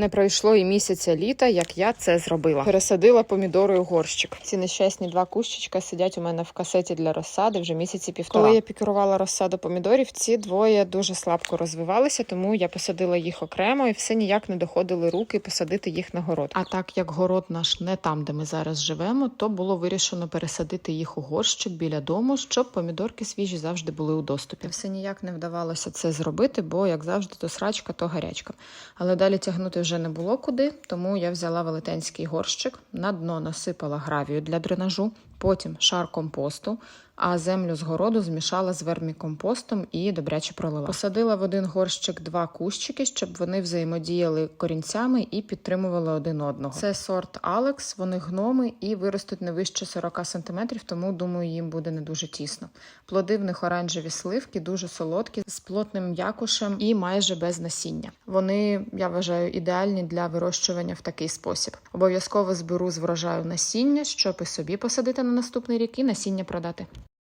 Не пройшло і місяця літа, як я це зробила. Пересадила помідори у горщик. Ці нещасні два кущичка сидять у мене в касеті для розсади вже місяці півтора. Коли я пікірувала розсаду помідорів, ці двоє дуже слабко розвивалися, тому я посадила їх окремо і все ніяк не доходили руки посадити їх на город. А так як город наш не там, де ми зараз живемо, то було вирішено пересадити їх у горщик біля дому, щоб помідорки свіжі завжди були у доступі. Все ніяк не вдавалося це зробити, бо як завжди, то срачка, то гарячка. Але далі тягнути вже не було куди, тому я взяла велетенський горщик, на дно насипала гравію для дренажу, потім шар компосту, а землю з городу змішала з вермікомпостом і добряче пролила. Посадила в один горщик два кущики, щоб вони взаємодіяли корінцями і підтримували один одного. Це сорт Алекс, вони гноми і виростуть не вище 40 см, тому думаю, їм буде не дуже тісно. Плоди в них оранжеві сливки, дуже солодкі, з плотним м'якушем і майже без насіння. Вони, я вважаю, ідеальні для вирощування в такий спосіб. Обов'язково зберу з врожаю насіння, щоб і собі посадити на наступний рік і насіння продати.